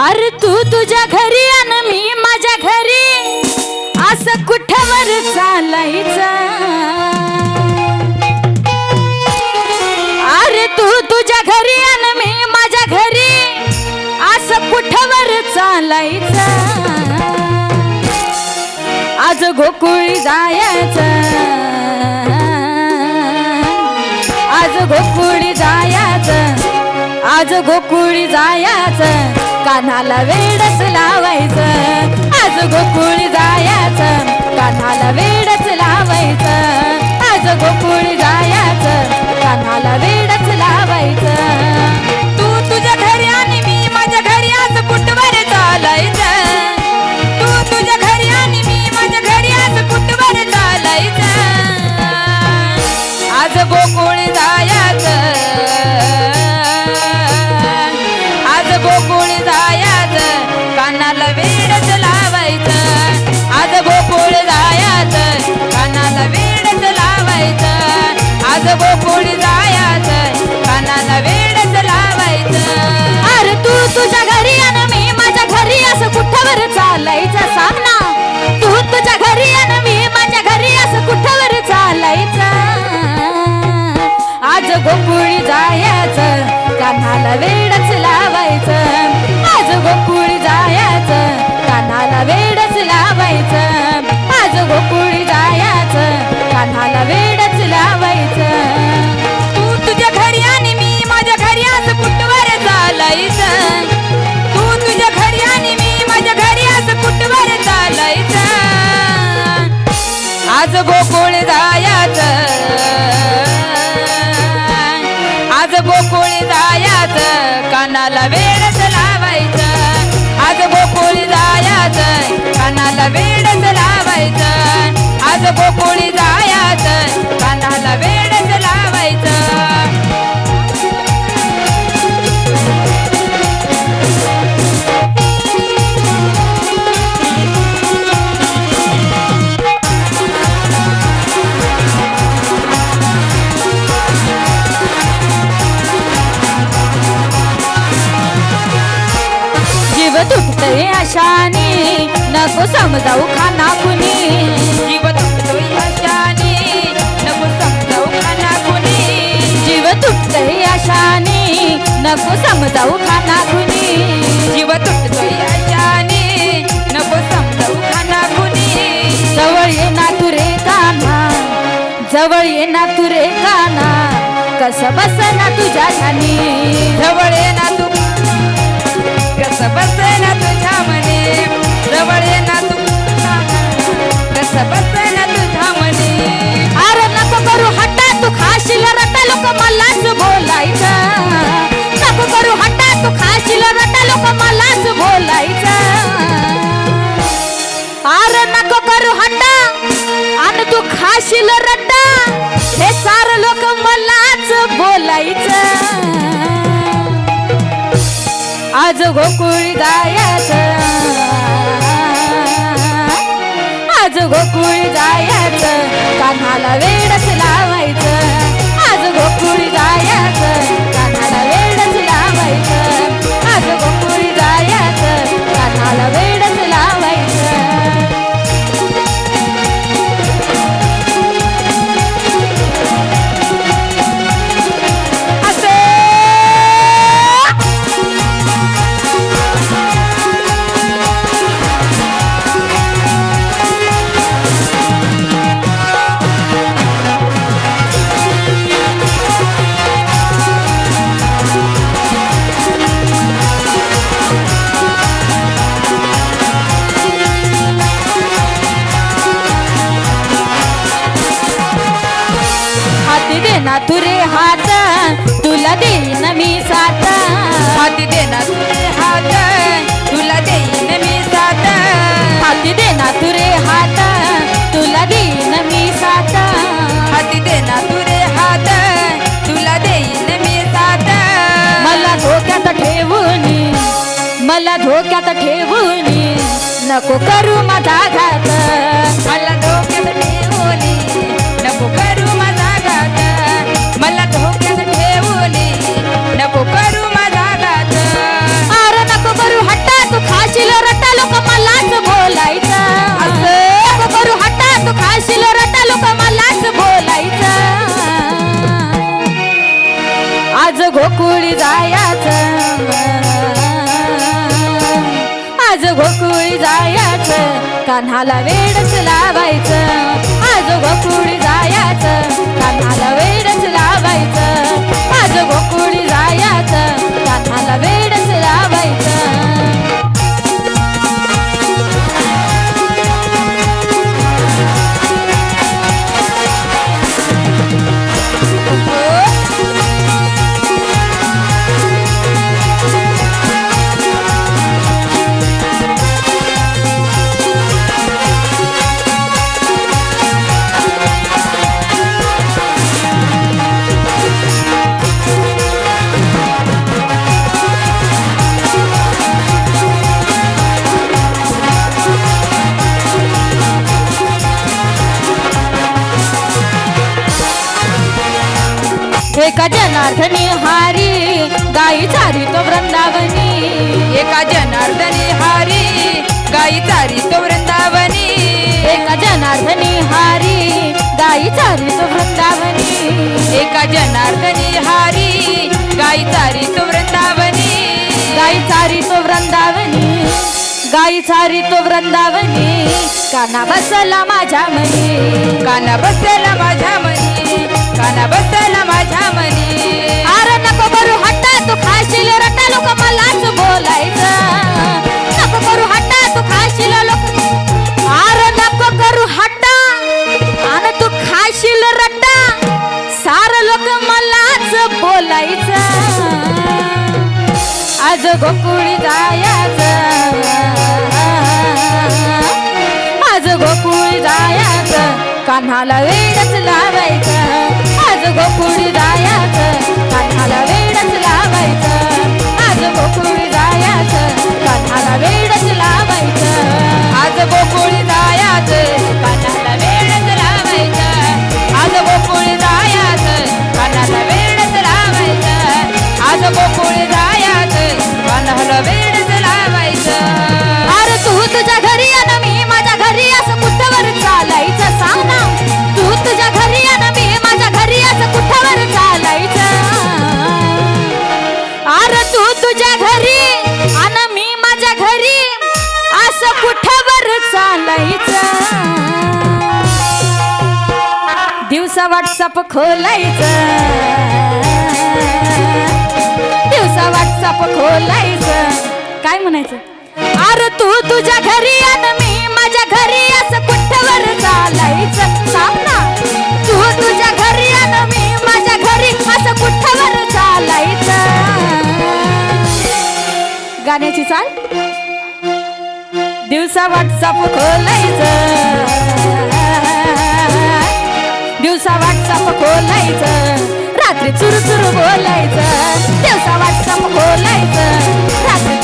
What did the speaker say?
अरे तू तुझ्या घरी आणि मी माझ्या घरी. असं कुठवर चालायचं? अरे तू तुझ्या घरी आणि मी माझ्या घरी. असं कुठवर चालायचं? आज गोकुळी जायचं. आज गोकुळी जायचं. आज गोकुळी जायचं. कानाला वेडच लावायचं. घरी आणि मी माझ्या घरी असं कुठवर चालायचं? आज गोकुळी जायचं कानाला वेळ आज गोकुळ जायचं. आज गोकुळ जायचं. कानाला वेळच लावायचं. आज गोकुळ जायचं. कानाला वेळच लावायचं. आज गोकुळ जायचं. कानाला वेळ तुटतय अशानी नको समजाऊ खाना कुणी. जीव तुटतोय अशानी नको समजाऊ खाना कुणी. जीव तुटतय अशानी नको समजाऊ खाना कुणी. जीव तुटतोय अशानी नको समजाऊ खाना कुणी. जवळ ये ना तुरे काना. जवळ ये ना तुरे काना. कसं बस ना तुझ्या ठाणी जवळ ये ना तू करशील खाशील रट्टा. हे सार लोक मलाच बोलायचं. आज गोकुळी गायच आज गोकुळी गाय हाती दे ना तुरे हात तुला देईन मी साथ. हाती दे ना तुरे हात तुला देईन मी साथ. हाती दे ना तुरे हात तुला देईन मी साथ. हाती दे ना तुरे हात तुला देईन मी साथ. मला धोक्यात ठेवून मला धोक्यात ठेवून नको करू माझा घात. मला धोक्यात ठेवून गोकुळी जायाच आज गोकुळी जायाच कान्हाला वेडच लावायचं. आज गोकुळी जायाच कान्हाला वेड एका जनार्दनी हारी गाई चारी तो वृंदावनी. एका जनार्दनी हारी गाई चारी तो वृंदावनी. एका जनार्दनी हारी गाई चारी तो वृंदावनी. एका जनार्दनी हारी गाई चारी तो वृंदावनी. गाई चारी तो वृंदावनी गाई चारी तो वृंदावनी. काना बसला माझ्या मनी काना बसला माझ्या मनी काना बसला लावायचं. आज गोकुळी जायाचं. कान्हाला वेडच लावायचं. आज गोकुळी जायाचं. कान्हाला वेडच लावायचं. आज गोकुळी जायाच. दिवसा व्हॉट्सअप खोलायचं. दिवसा व्हॉट्सअप खोलायचं. काय म्हणायचं? अरे तू तुझ्या घरी आण मी माझ्या घरी असं कुठवर चालायचं? सांग ना. तू तुझ्या घरी आण मी माझ्या घरी असं कुठवर चालायचं? गाण्याची चाल? दिवसा व्हॉट्सअप खोलायचं. दिवसा व्हॉट्सअप खोलायचं. रात्री चुरू चुरू बोलायचं. दिवसा व्हॉट्सअप खोलायचं. रात्री